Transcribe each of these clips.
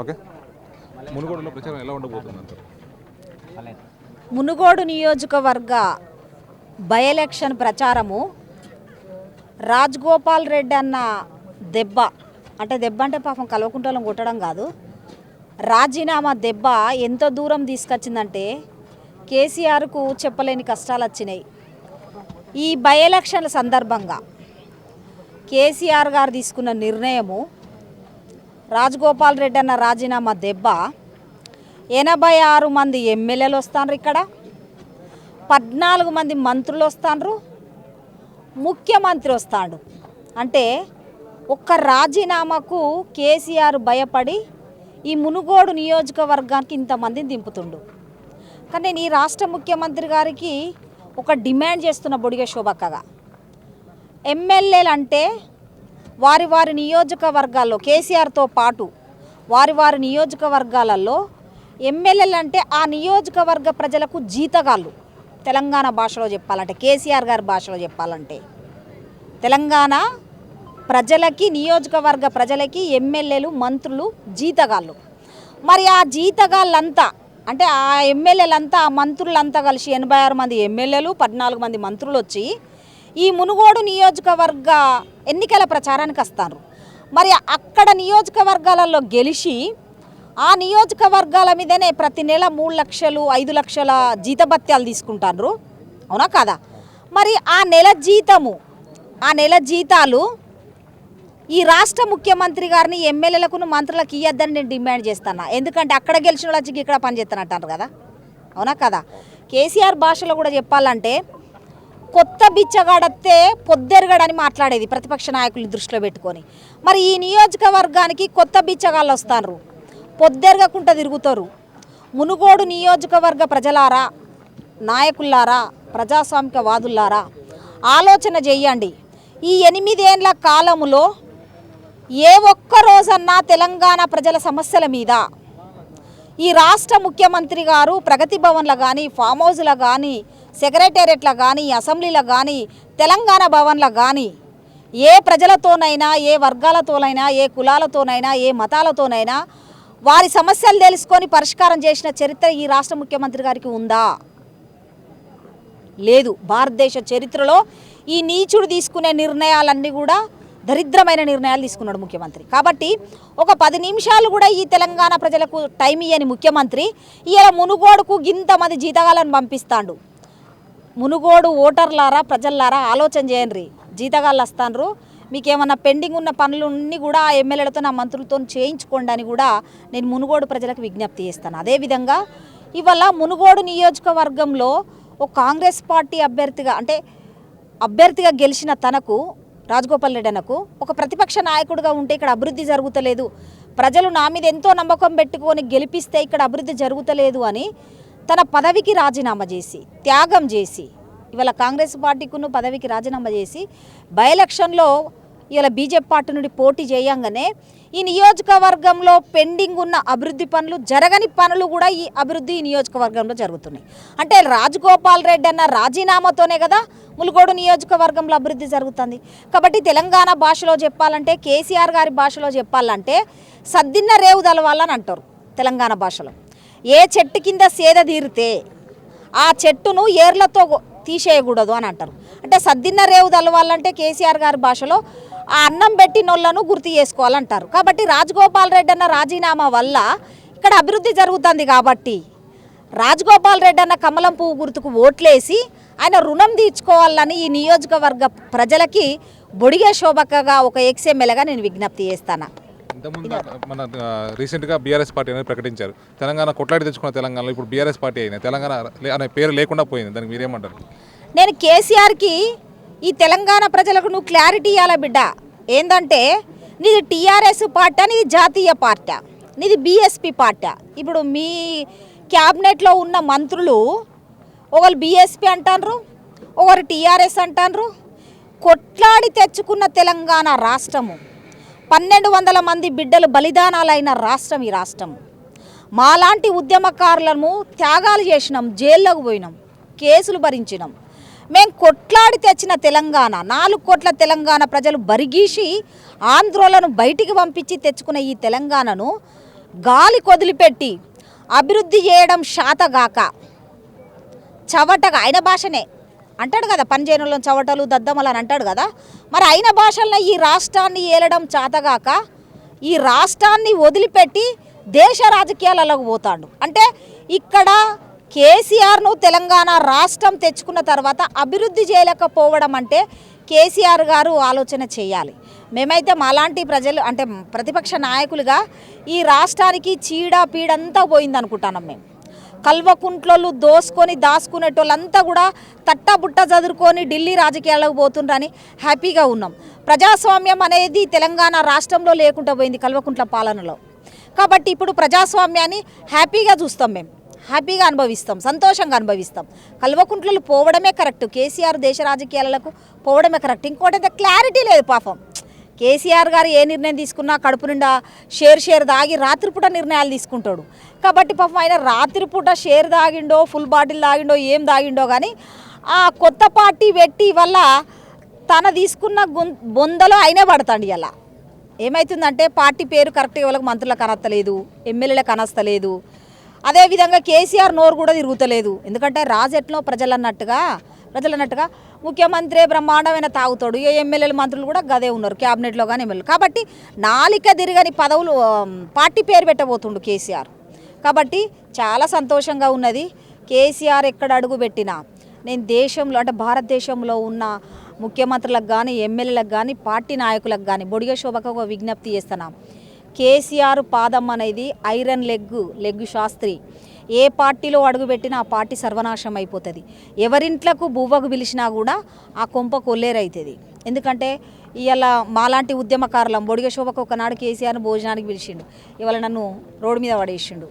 Okay. మునుగోడులో ప్రచారం ఎలా ఉండబోతుంది అంటారు మునుగోడు నియోజకవర్గ బై ఎలక్షన్ ప్రచారము రాజ్గోపాల్ రెడ్డి అన్న దెబ్బ అంటే దెబ్బ అంటే పాపం కల్వకుంటలను కొట్టడం కాదు రాజీనామా దెబ్బ ఎంత దూరం తీసుకొచ్చిందంటే కేసీఆర్కు చెప్పలేని కష్టాలు వచ్చినాయి. ఈ బై ఎలక్షన్ల సందర్భంగా కేసీఆర్ గారు తీసుకున్న నిర్ణయము రాజగోపాల్ రెడ్డి అన్న రాజీనామా దెబ్బ. ఎనభై ఆరు మంది ఎమ్మెల్యేలు వస్తాండ్రు ఇక్కడ. పద్నాలుగు మంది మంత్రులు వస్తాండ్రు ముఖ్యమంత్రి వస్తాడు. అంటే ఒక్క రాజీనామాకు కేసీఆర్ భయపడి ఈ మునుగోడు నియోజకవర్గానికి ఇంతమందిని దింపుతుండు. కానీ నేను ఈ రాష్ట్ర ముఖ్యమంత్రి గారికి ఒక డిమాండ్ చేస్తున్న బొడిగ శోభక్కగా ఎమ్మెల్యేలు అంటే వారి వారి నియోజకవర్గాల్లో కేసీఆర్తో పాటు వారి వారి నియోజకవర్గాలలో ఎమ్మెల్యేలు అంటే ఆ నియోజకవర్గ ప్రజలకు జీతగాళ్ళు. తెలంగాణ భాషలో చెప్పాలంటే కేసీఆర్ గారి భాషలో చెప్పాలంటే. తెలంగాణ ప్రజలకి నియోజకవర్గ ప్రజలకి ఎమ్మెల్యేలు మంత్రులు జీతగాళ్ళు. మరి ఆ జీతగాళ్ళంతా అంటే ఆ ఎమ్మెల్యేలంతా ఆ మంత్రులంతా కలిసి ఎనభై ఆరు మంది ఎమ్మెల్యేలు పద్నాలుగు మంది మంత్రులు వచ్చి ఈ మునుగోడు నియోజకవర్గ ఎన్నికల ప్రచారానికి వస్తారు. మరి అక్కడ నియోజకవర్గాలలో గెలిచి ఆ నియోజకవర్గాల మీదనే ప్రతి నెల మూడు లక్షలు ఐదు లక్షల జీతభత్యాలు తీసుకుంటారు అవునా కాదా? మరి ఆ నెల జీతము ఆ నెల జీతాలు ఈ రాష్ట్ర ముఖ్యమంత్రి గారిని ఎమ్మెల్యేలకు మంత్రులకు ఇవ్వద్దని నేను డిమాండ్ చేస్తాను? ఎందుకంటే అక్కడ గెలిచిన వాళ్ళకి ఇక్కడ పనిచేస్తాను అంటారు కదా? అవునా కదా? కేసీఆర్ భాషలో కూడా చెప్పాలంటే కొత్త బిచ్చగాడత్తే పొద్దెరగడని మాట్లాడేది ప్రతిపక్ష నాయకులు దృష్టిలో పెట్టుకొని. మరి ఈ నియోజకవర్గానికి కొత్త బిచ్చగాళ్ళు వస్తారు పొద్దెరగకుండా తిరుగుతారు. మునుగోడు నియోజకవర్గ ప్రజలారా నాయకులారా ప్రజాస్వామికవాదులారా ఆలోచన చేయండి. ఈ ఎనిమిదేండ్ల కాలములో ఏ ఒక్క రోజన్నా తెలంగాణ ప్రజల సమస్యల మీద ఈ రాష్ట్ర ముఖ్యమంత్రి గారు ప్రగతి భవన్లో కానీ ఫామ్ హౌస్లో కానీ సెక్రటేరియట్లో కానీ అసెంబ్లీలో కానీ తెలంగాణ భవన్లో కానీ ఏ ప్రజలతోనైనా ఏ వర్గాలతోనైనా ఏ కులాలతోనైనా ఏ మతాలతోనైనా వారి సమస్యలు తెలుసుకొని పరిష్కారం చేసిన చరిత్ర ఈ రాష్ట్ర ముఖ్యమంత్రి గారికి ఉందా? లేదు. భారతదేశ చరిత్రలో ఈ నీచుడు తీసుకునే నిర్ణయాలన్నీ కూడా దరిద్రమైన నిర్ణయాలు తీసుకున్నాడు ముఖ్యమంత్రి. కాబట్టి ఒక పది నిమిషాలు కూడా ఈ తెలంగాణ ప్రజలకు టైం ఇయ్యని ముఖ్యమంత్రి ఇలా మునుగోడుకు ఇంతమంది జీతగాలను పంపిస్తాడు. మునుగోడు ఓటర్లారా ప్రజల్లారా ఆలోచన చేయండి. జీతగాళ్ళు వస్తాండ్రు. మీకు ఏమన్నా పెండింగ్ ఉన్న పనులన్నీ కూడా ఆ ఎమ్మెల్యేలతో నా మంత్రులతో చేయించుకోండి అని కూడా నేను మునుగోడు ప్రజలకు విజ్ఞప్తి చేస్తాను. అదేవిధంగా ఇవాళ మునుగోడు నియోజకవర్గంలో ఒక కాంగ్రెస్ పార్టీ అభ్యర్థిగా అంటే అభ్యర్థిగా గెలిచిన తనకు రాజగోపాల్ రెడ్డి అనకు ఒక ప్రతిపక్ష నాయకుడిగా ఉంటే ఇక్కడ అభివృద్ధి జరుగుతలేదు. ప్రజలు నా మీద ఎంతో నమ్మకం పెట్టుకొని గెలిపిస్తే ఇక్కడ అభివృద్ధి జరుగుతలేదు అని తన పదవికి రాజీనామా చేసి త్యాగం చేసి ఇవాళ కాంగ్రెస్ పార్టీకును పదవికి రాజీనామా చేసి బై ఎలక్షన్లో ఇవాళ బీజేపీ పార్టీ నుండి పోటీ చేయంగానే ఈ నియోజకవర్గంలో పెండింగ్ ఉన్న అభివృద్ధి పనులు జరగని పనులు కూడా ఈ అభివృద్ధి ఈ నియోజకవర్గంలో జరుగుతున్నాయి. అంటే రాజగోపాల్ రెడ్డి అన్న రాజీనామాతోనే కదా ములుగోడు నియోజకవర్గంలో అభివృద్ధి జరుగుతుంది. కాబట్టి తెలంగాణ భాషలో చెప్పాలంటే కేసీఆర్ గారి భాషలో చెప్పాలంటే సద్దిన్న రేవు దలవాలని అంటారు తెలంగాణ భాషలో. ఏ చెట్టు కింద సేద తీరితే ఆ చెట్టును ఏర్లతో తీసేయకూడదు అని అంటారు. అంటే సద్దిన్న రేవు తలవాలంటే కేసీఆర్ గారి భాషలో ఆ అన్నం పెట్టి నొల్లను గుర్తు చేసుకోవాలంటారు. కాబట్టి రాజగోపాల్ రెడ్డి అన్న రాజీనామా వల్ల ఇక్కడ అభివృద్ధి జరుగుతుంది కాబట్టి రాజగోపాల్ రెడ్డి అన్న కమలం పువ్వు గుర్తుకు ఓట్లేసి ఆయన రుణం తీర్చుకోవాలని ఈ నియోజకవర్గ ప్రజలకి బొడిగే శోభకగా ఒక ఎక్స్ఎమ్మెల్యేగా నేను విజ్ఞప్తి చేస్తాను. ఇంతకుముందు మన రీసెంట్గా బీఆర్ఎస్ పార్టీ అనేది ప్రకటించారు. తెలంగాణ కొట్లాడి తెచ్చుకున్న తెలంగాణలో ఇప్పుడు బీఆర్ఎస్ పార్టీ అయినా తెలంగాణ అనే పేరు లేకుండా పోయింది. దానికి మీరేమంటారు? నేను కేసీఆర్కి ఈ తెలంగాణ ప్రజలకు నువ్వు క్లారిటీ ఇవ్వాలా బిడ్డ? ఏంటంటే నీది టీఆర్ఎస్ పార్టీ నీది జాతీయ పార్టీ నీది బీఎస్పీ పార్టీ. ఇప్పుడు మీ క్యాబినెట్లో ఉన్న మంత్రులు ఒకరు బీఎస్పీ అంటారు ఒకరు టీఆర్ఎస్ అంటారు కొట్లాడి తెచ్చుకున్న తెలంగాణ రాష్ట్రము పన్నెండు వందల మంది బిడ్డలు బలిదానాలైన రాష్ట్రం ఈ రాష్ట్రం. మాలాంటి ఉద్యమకారులను త్యాగాలు చేసినాం జైల్లోకి పోయినాం కేసులు భరించినాం. మేము కొట్లాడి తెచ్చిన తెలంగాణ నాలుగు కోట్ల తెలంగాణ ప్రజలు బరిగీసి ఆంధ్రోలను బయటికి పంపించి తెచ్చుకున్న ఈ తెలంగాణను గాలి కొదిలిపెట్టి అభివృద్ధి చేయడం శాతగాక. చవటగా ఆయన భాషనే. అంటాడు కదా పనిచేయనులను చవటలు దద్దమలు అని అంటాడు కదా. మరి అయిన భాషల్లో ఈ రాష్ట్రాన్ని ఏలడం చాతగాక ఈ రాష్ట్రాన్ని వదిలిపెట్టి దేశ రాజకీయాలలోకి పోతాడు. అంటే ఇక్కడ కేసీఆర్ను తెలంగాణ రాష్ట్రం తెచ్చుకున్న తర్వాత అభివృద్ధి చేయలేకపోవడం అంటే కేసీఆర్ గారు ఆలోచన చేయాలి. మేమైతే మాలాంటి ప్రజలు అంటే ప్రతిపక్ష నాయకులుగా ఈ రాష్ట్రానికి చీడ పీడంతా పోయింది మేము. కల్వకుంట్లోళ్ళు దోసుకొని దాసుకునేటోళ్ళంతా కూడా తట్టబుట్ట చదువుకొని ఢిల్లీ రాజకీయాలకు పోతుండ్రని హ్యాపీగా ఉన్నాం. ప్రజాస్వామ్యం అనేది తెలంగాణ రాష్ట్రంలో లేకుండా పోయింది కల్వకుంట్ల పాలనలో. కాబట్టి ఇప్పుడు ప్రజాస్వామ్యాన్ని హ్యాపీగా చూస్తాం మేము హ్యాపీగా అనుభవిస్తాం సంతోషంగా అనుభవిస్తాం. కల్వకుంట్లలు పోవడమే కరెక్ట్ కేసీఆర్ దేశ రాజకీయాలకు పోవడమే కరెక్ట్. ఇంకోటి క్లారిటీ లేదు పాపం. కేసీఆర్ గారు ఏ నిర్ణయం తీసుకున్నా కడుపు నిండా షేర్ షేర్ దాగి రాత్రిపూట నిర్ణయాలు తీసుకుంటాడు. కాబట్టి పాపం ఆయన రాత్రిపూట షేర్ దాగిండో ఫుల్ బాటిల్ దాగిండో ఏం దాగిండో కానీ ఆ కొత్త పార్టీ పెట్టి వల్ల తన తీసుకున్న బొందలో అయినే పడతాడు అలా ఏమవుతుందంటే పార్టీ పేరు కరెక్ట్గా వాళ్ళకి మంత్రులకు అనస్తలేదు ఎమ్మెల్యేలకు అనస్తలేదు అదేవిధంగా కేసీఆర్ నోరు కూడా తిరుగుతలేదు. ఎందుకంటే రాజెట్లో ప్రజలు అన్నట్టుగా ప్రజలు అన్నట్టుగా ముఖ్యమంత్రి బ్రహ్మాండమైన తాగుతాడు. ఏ ఎమ్మెల్యేలు మంత్రులు కూడా గదే ఉన్నారు క్యాబినెట్లో కానీ ఎమ్మెల్యేలు కాబట్టి నాలిక తిరగని పదవులు పార్టీ పేరు పెట్టబోతుండు కేసీఆర్. కాబట్టి చాలా సంతోషంగా ఉన్నది. కేసీఆర్ ఎక్కడ అడుగు పెట్టినా నేను దేశంలో అంటే భారతదేశంలో ఉన్న ముఖ్యమంత్రులకు కానీ ఎమ్మెల్యేలకు కానీ పార్టీ నాయకులకు కానీ బొడిగ శోభకు ఒక విజ్ఞప్తి చేస్తున్నాం. కేసీఆర్ పాదం అనేది ఐరన్ లెగ్ లెగ్ శాస్త్రి. ఏ పార్టీలో అడుగుపెట్టినా ఆ పార్టీ సర్వనాశం అయిపోతుంది. ఎవరింట్లకు బువ్వకు పిలిచినా కూడా ఆ కొంప కొల్లేరవుతుంది ఎందుకంటే ఇవాళ మాలాంటి ఉద్యమకారులం బొడిగ శోభకు ఒకనాడు కేసీఆర్ భోజనానికి పిలిచిండు. ఇవాళ నన్ను రోడ్డు మీద పడేసిండు.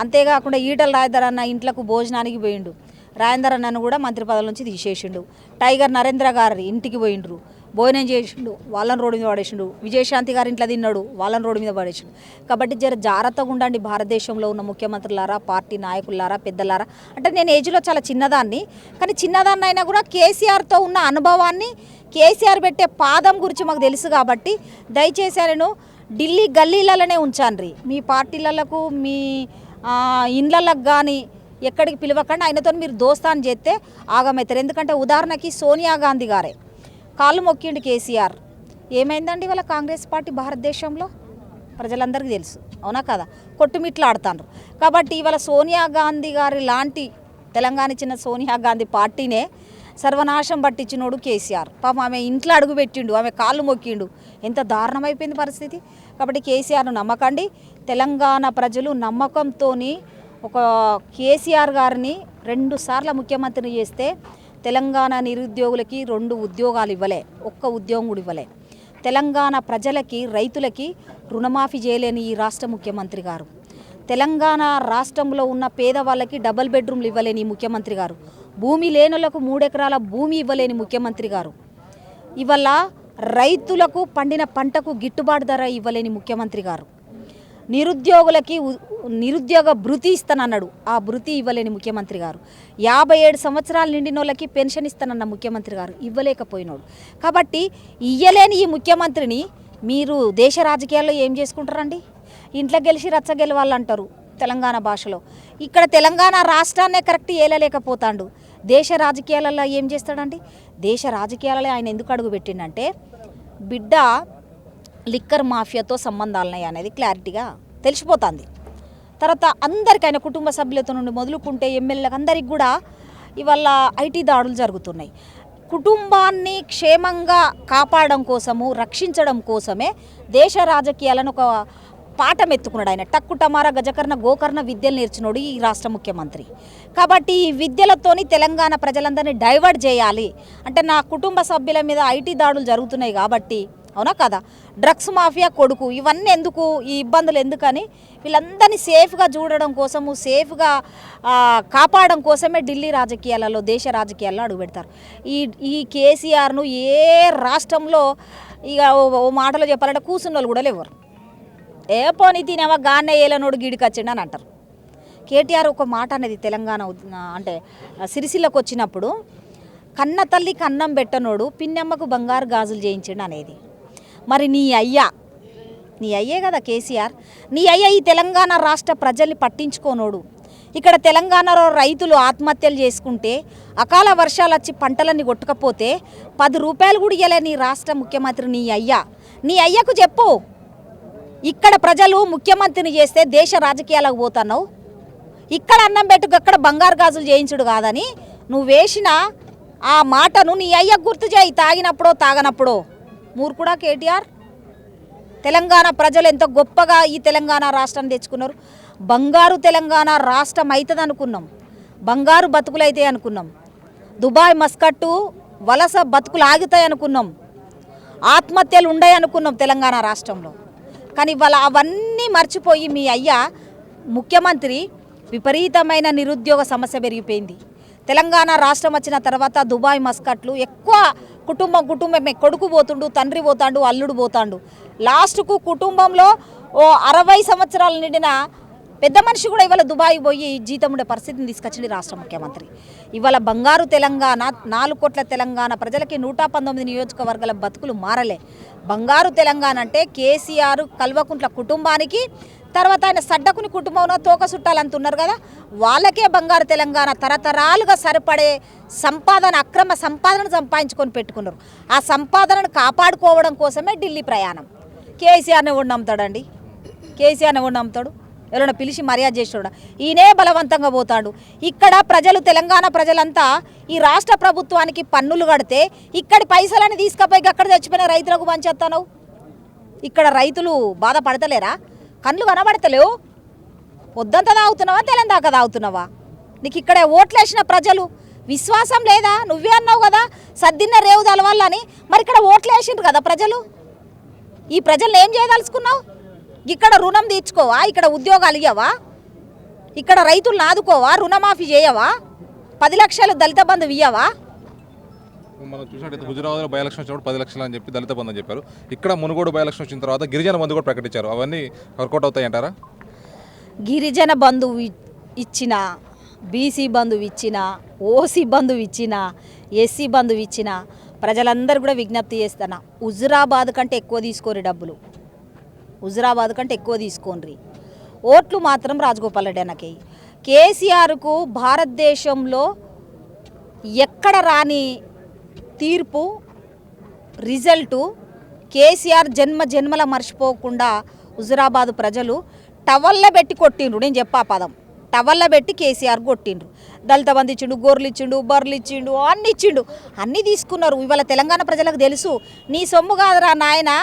అంతేకాకుండా ఈటల రాజధర్ అన్న ఇంట్లకు భోజనానికి పోయిండు. రాయందర్ అన్నను కూడా మంత్రి పదవి నుంచి తీసేసిండు. టైగర్ నరేంద్ర గారి ఇంటికి పోయిండ్రు. భోజనం చేసిండు వాళ్ళని రోడ్డు మీద పడేసిండు విజయశాంతి గారి ఇంట్లో తిన్నాడు వాళ్ళని రోడ్డు మీద పడేసిండు. కాబట్టి జర జాగ్రత్తగా ఉండండి భారతదేశంలో ఉన్న ముఖ్యమంత్రులారా పార్టీ నాయకులారా పెద్దలారా. అంటే నేను ఏజ్లో చాలా చిన్నదాన్ని కానీ చిన్నదాన్ని అయినా కూడా కేసీఆర్తో ఉన్న అనుభవాన్ని కేసీఆర్ పెట్టే పాదం గురించి మాకు తెలుసు కాబట్టి దయచేసి నేను ఢిల్లీ గల్లీలలోనే ఉంచాను మీ పార్టీలకు మీ ఇండ్లకు ఇండ్లలకు కానీ ఎక్కడికి పిలవకండి. ఆయనతో మీరు దోస్తాను చేస్తే ఆగమవుతారు. ఎందుకంటే ఉదాహరణకి సోనియా గాంధీ గారే. కాళ్ళు మొక్కిండు కేసీఆర్. ఏమైందండి వాళ్ళ కాంగ్రెస్ పార్టీ భారతదేశంలో? ప్రజలందరికీ తెలుసు. అవునా కదా? కొట్టుమిట్లాడుతాండ్రు. కాబట్టి ఇవాళ సోనియా గాంధీ గారి లాంటి తెలంగాణ ఇచ్చిన సోనియా గాంధీ పార్టీనే సర్వనాశం పట్టించినోడు కేసీఆర్. పాపం ఆమె ఇంట్లో అడుగు పెట్టిండు ఆమె కాళ్ళు మొక్కిండు. ఎంత దారుణమైపోయింది పరిస్థితి. కాబట్టి కేసీఆర్ను నమ్మకండి. తెలంగాణ ప్రజలు నమ్మకంతో ఒక కేసీఆర్ గారిని రెండుసార్లు ముఖ్యమంత్రిని చేస్తే తెలంగాణ నిరుద్యోగులకి రెండు ఉద్యోగాలు ఇవ్వలే ఒక్క ఉద్యోగం కూడా ఇవ్వలే. తెలంగాణ ప్రజలకి రైతులకి రుణమాఫీ చేయలేని ఈ రాష్ట్ర ముఖ్యమంత్రి గారు. తెలంగాణ రాష్ట్రంలో ఉన్న పేదవాళ్ళకి డబల్ బెడ్రూమ్లు ఇవ్వలేని ముఖ్యమంత్రి గారు. భూమి లేనులకు మూడెకరాల భూమి ఇవ్వలేని ముఖ్యమంత్రి గారు. ఇవల్ల రైతులకు పండిన పంటకు గిట్టుబాటు ధర ఇవ్వలేని ముఖ్యమంత్రి గారు. నిరుద్యోగులకి ఉ- నిరుద్యోగ భృతి ఇస్తానన్నాడు. ఆ భృతి ఇవ్వలేని ముఖ్యమంత్రి గారు. యాభై ఏడు సంవత్సరాలు నిండిన వాళ్ళకి పెన్షన్ ఇస్తానన్న ముఖ్యమంత్రి గారు ఇవ్వలేకపోయినాడు. కాబట్టి ఇయ్యలేని ఈ ముఖ్యమంత్రిని మీరు దేశ రాజకీయాల్లో ఏం చేసుకుంటారండి? ఇంట్లో గెలిచి రచ్చ గెలవాలి అంటారు తెలంగాణ భాషలో. ఇక్కడ తెలంగాణ రాష్ట్రాన్నే కరెక్ట్ ఏలలేకపోతాడు. దేశ రాజకీయాలలో ఏం చేస్తాడండి? దేశ రాజకీయాలలో ఆయన ఎందుకు అడుగు పెట్టిండంటే బిడ్డ లిక్కర్ మాఫియాతో సంబంధాలున్నాయి అనేది క్లారిటీగా తెలిసిపోతుంది. తర్వాత అందరికైనా కుటుంబ సభ్యులతో నుండి మొదలుకుంటే ఎమ్మెల్యేలకు అందరికి కూడా ఇవాళ ఐటీ దాడులు జరుగుతున్నాయి. కుటుంబాన్ని క్షేమంగా కాపాడడం కోసము రక్షించడం కోసమే దేశ రాజకీయాలను ఒక పాఠం ఎత్తుకున్నాడు ఆయన. టక్కుటమారా గజకర్ణ గోకర్ణ విద్యలు నేర్చినోడు ఈ రాష్ట్ర ముఖ్యమంత్రి. కాబట్టి ఈ విద్యలతోని తెలంగాణ ప్రజలందరినీ డైవర్ట్ చేయాలి. అంటే నా కుటుంబ సభ్యుల మీద ఐటీ దాడులు జరుగుతున్నాయి కాబట్టి అవునా కదా? డ్రగ్స్ మాఫియా కొడుకు ఇవన్నీ ఎందుకు? ఈ ఇబ్బందులు ఎందుకని? వీళ్ళందరినీ సేఫ్గా చూడడం కోసము సేఫ్గా కాపాడడం కోసమే ఢిల్లీ రాజకీయాలలో దేశ రాజకీయాల్లో అడుగుపెడతారు. ఈ ఈ కేసీఆర్ను ఏ రాష్ట్రంలో ఇక ఓ- ఓ మాటలో చెప్పాలంటే కూర్చున్న వాళ్ళు కూడా లేవరు. ఏ పోనీ తినేవా గానే ఏలనోడు గిడికొచ్చిండు వచ్చిండు అని అంటారు. కేటీఆర్ ఒక మాట అనేది తెలంగాణ అంటే సిరిసిల్లకు వచ్చినప్పుడు కన్న తల్లి కన్నం పెట్టనోడు పిన్నమ్మకు బంగారు గాజులు చేయించండి అనేది. మరి నీ అయ్యా నీ అయ్యే కదా కేసీఆర్. నీ అయ్య ఈ తెలంగాణ రాష్ట్ర ప్రజల్ని పట్టించుకోనోడు. ఇక్కడ తెలంగాణలో రైతులు ఆత్మహత్యలు చేసుకుంటే అకాల వర్షాలు వచ్చి పంటలన్నీ కొట్టుకపోతే పది రూపాయలు కూడా ఇయ్యలే నీ రాష్ట్ర ముఖ్యమంత్రి నీ అయ్యా. నీ అయ్యకు చెప్పు. ఇక్కడ ప్రజలు ముఖ్యమంత్రిని చేస్తే దేశ రాజకీయాలకు పోతున్నావు. ఇక్కడ అన్నం పెట్టుకు అక్కడ బంగారు గాజులు చేయించుడు కాదని నువ్వు వేసిన ఆ మాటను నీ అయ్య గుర్తు చేయి. తాగినప్పుడో తాగనప్పుడో. మూర్ఖుడా కేటీఆర్. తెలంగాణ ప్రజలు ఎంతో గొప్పగా ఈ తెలంగాణ రాష్ట్రాన్ని తెచ్చుకున్నారు. బంగారు తెలంగాణ రాష్ట్రం అవుతుంది అనుకున్నాం. బంగారు బతుకులు అయితే అనుకున్నాం. దుబాయ్ మస్కట్టు వలస బతుకులు ఆగుతాయి అనుకున్నాం. ఆత్మహత్యలు ఉండయి అనుకున్నాం తెలంగాణ రాష్ట్రంలో. కానీ ఇవాళ అవన్నీ మర్చిపోయి మీ అయ్య ముఖ్యమంత్రి విపరీతమైన నిరుద్యోగ సమస్య పెరిగిపోయింది. తెలంగాణ రాష్ట్రం వచ్చిన తర్వాత దుబాయ్ మస్కట్లు ఎక్కువ కుటుంబం కుటుంబమే. కొడుకు పోతుండు తండ్రి పోతాడు అల్లుడు పోతాడు. లాస్ట్కు కుటుంబంలో ఓ అరవై సంవత్సరాలు నిండిన పెద్ద మనిషి కూడా ఇవాళ దుబాయ్ పోయి జీతం ఉండే పరిస్థితిని తీసుకొచ్చింది రాష్ట్ర ముఖ్యమంత్రి. ఇవాళ బంగారు తెలంగాణ నాలుగు కోట్ల తెలంగాణ ప్రజలకి నూట పంతొమ్మిది నియోజకవర్గాల బతుకులు మారలే. బంగారు తెలంగాణ అంటే కేసీఆర్ కల్వకుంట్ల కుటుంబానికి తర్వాత ఆయన సడ్డకుని కుటుంబంలో తోక చుట్టాలంటున్నారు కదా వాళ్ళకే బంగారు తెలంగాణ తరతరాలుగా సరిపడే సంపాదన అక్రమ సంపాదనను సంపాదించుకొని పెట్టుకున్నారు. ఆ సంపాదనను కాపాడుకోవడం కోసమే ఢిల్లీ ప్రయాణం. కేసీఆర్ని ఎవడు నమ్ముతాడండి? కేసీఆర్ని ఎవడు నమ్ముతాడు? ఎవరైనా పిలిచి మర్యాద చేసాడు ఈయనే బలవంతంగా పోతాడు. ఇక్కడ ప్రజలు తెలంగాణ ప్రజలంతా ఈ రాష్ట్ర ప్రభుత్వానికి పన్నులు కడితే ఇక్కడి పైసలని తీసుకుపోయి అక్కడ చచ్చిపోయిన రైతులకు పంచేస్తాను ఇక్కడ రైతులు బాధపడతలేరా? కళ్ళు కనబడతలేవు. పొద్దంతా తాగుతున్నావా తెలందాక తాగుతున్నావా? నీకు ఇక్కడే ఓట్లేసిన ప్రజలు విశ్వాసం లేదా? నువ్వే అన్నావు కదా సద్దిన్న రేవు అని. మరి ఇక్కడ ఓట్లేసిండ్రు కదా ప్రజలు? ఈ ప్రజల్ని ఏం చేయదలుచుకున్నావు? ఇక్కడ రుణం తీర్చుకోవా? ఇక్కడ ఉద్యోగాలు ఇవ్వవా ఇక్కడ రైతులను ఆదుకోవా? రుణమాఫీ చేయవా? పది లక్షలు దళిత బంధు ఇయ్యవా? మనం చూసినట్టయితే హుజురాబాద్లో బై ఎలక్షన్ వచ్చినప్పుడు పది లక్షలు అని చెప్పి దళిత బంధు అని చెప్పారు. ఇక్కడ మునుగోడు బై ఎలక్షన్ వచ్చిన తర్వాత గిరిజన బంధు కూడా ప్రకటించారు. అవన్నీ వర్కౌట్ అవుతాయంటారా? గిరిజన బంధువు ఇచ్చిన బీసీ బంధువు ఇచ్చిన ఓసీ బంధువు ఇచ్చిన ఎస్సీ బంధువు ఇచ్చిన ప్రజలందరూ కూడా విజ్ఞప్తి చేస్తున్నా హుజురాబాద్ కంటే ఎక్కువ తీసుకోరు డబ్బులు. హుజురాబాద్ కంటే ఎక్కువ తీసుకోండి ఓట్లు మాత్రం రాజగోపాల్ రెడ్డి అన్నకి. కేసీఆర్కు భారతదేశంలో ఎక్కడ రాని తీర్పు రిజల్టు కేసీఆర్ జన్మ జన్మల మర్చిపోకుండా హుజురాబాద్ ప్రజలు టవల్ల పెట్టి కొట్టిండ్రు. నేను చెప్పా పదం. టవల్ల పెట్టి కేసీఆర్ కొట్టిండ్రు. దళిత బంధు ఇచ్చిండు గోర్లు ఇచ్చిండు బర్రెలు ఇచ్చిండు అన్ని ఇచ్చిండు. అన్నీ తీసుకున్నారు. ఇవాళ తెలంగాణ ప్రజలకు తెలుసు. నీ సొమ్ము కాదురా నాయనా.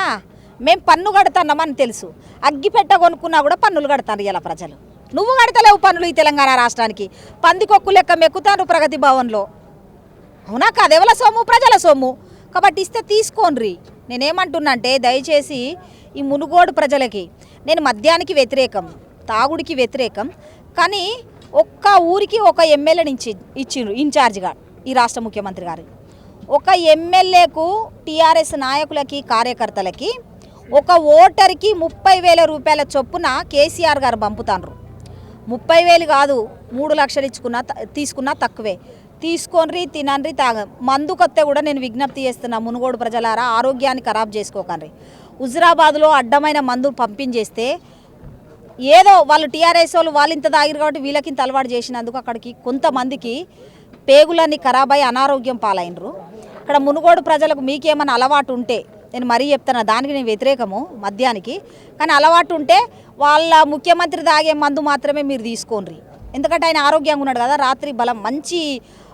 మేము పన్ను కడుతున్నామని తెలుసు. అగ్గిపెట్ట కొనుక్కున్నా కూడా పన్నులు కడతారు ఇలా ప్రజలు. నువ్వు కడతలేవు పన్నులు ఈ తెలంగాణ రాష్ట్రానికి. పందికొక్కు లెక్క మెక్కుతాను ప్రగతి భవన్లో. అవునా కాదు? ఎవల సొమ్ము? ప్రజల సొమ్ము. కాబట్టి ఇస్తే తీసుకోండి నేనేమంటున్నా అంటే దయచేసి ఈ మునుగోడు ప్రజలకి నేను మద్యానికి వ్యతిరేకం తాగుడికి వ్యతిరేకం కానీ ఒక్క ఊరికి ఒక ఎమ్మెల్యేని ఇచ్చి ఇచ్చిండ్రు ఇన్ఛార్జ్గా ఈ రాష్ట్ర ముఖ్యమంత్రి గారు. ఒక ఎమ్మెల్యేకు టీఆర్ఎస్ నాయకులకి కార్యకర్తలకి ఒక ఓటర్కి ముప్పై వేల రూపాయల చొప్పున కేసీఆర్ గారు పంపుతాన్రు. ముప్పై వేలు కాదు మూడు లక్షలు ఇచ్చుకున్నా తీసుకున్నా తక్కువే. తీసుకోనరి తినండి తాగ. మందు కొత్త కూడా నేను విజ్ఞప్తి చేస్తున్నా మునుగోడు ప్రజలారా ఆరోగ్యాన్ని ఖరాబ్ చేసుకోకండి హుజురాబాద్లో అడ్డమైన మందు పంపించేస్తే ఏదో వాళ్ళు టీఆర్ఎస్ వాళ్ళు వాళ్ళు ఇంత తాగిరు కాబట్టి వీళ్ళకి అలవాటు చేసినందుకు అక్కడికి కొంతమందికి పేగులన్నీ ఖరాబ్ అయి అనారోగ్యం పాలైనరు ఇక్కడ మునుగోడు ప్రజలకు మీకేమైనా అలవాటు ఉంటే నేను మరీ చెప్తున్నా దానికి నేను వ్యతిరేకము మద్యానికి. కానీ అలవాటు ఉంటే వాళ్ళ ముఖ్యమంత్రి తాగే మందు మాత్రమే మీరు తీసుకోండి ఎందుకంటే ఆయన ఆరోగ్యంగా ఉన్నాడు కదా రాత్రి బలం మంచి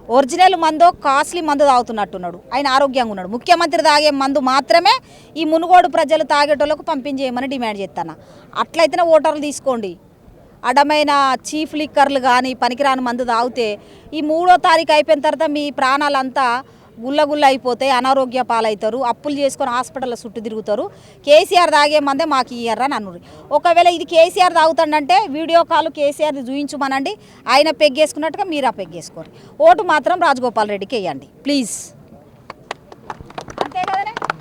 ఒరిజినల్ మందో కాస్ట్లీ మందు తాగుతున్నట్టున్నాడు. ఆయన ఆరోగ్యంగా ఉన్నాడు. ముఖ్యమంత్రి తాగే మందు మాత్రమే ఈ మునుగోడు ప్రజలు తాగేటోళ్ళకు పంపించేయమని డిమాండ్ చేస్తాను అట్లయితేనే ఓటర్లు తీసుకోండి. అడమైన చీఫ్ లిక్కర్లు కానీ పనికిరాని మందు తాగితే ఈ మూడో తారీఖు అయిపోయిన తర్వాత మీ ప్రాణాలంతా గుల్లగుల్ల అయిపోతాయి అనారోగ్య పాలవుతారు అప్పులు చేసుకొని హాస్పిటల్లో చుట్టూ తిరుగుతారు. కేసీఆర్ తాగే మందే మాకు ఇయ్యర్రా అని అన్నారు. ఒకవేళ ఇది కేసీఆర్ తాగుతాడంటే వీడియో కాల్ కేసీఆర్ చూయించమనండి. ఆయన పెగ్గేసుకున్నట్టుగా మీరు ఆ పెగ్గేసుకోరు ఓటు మాత్రం రాజగోపాల్ రెడ్డికి వేయండి ప్లీజ్.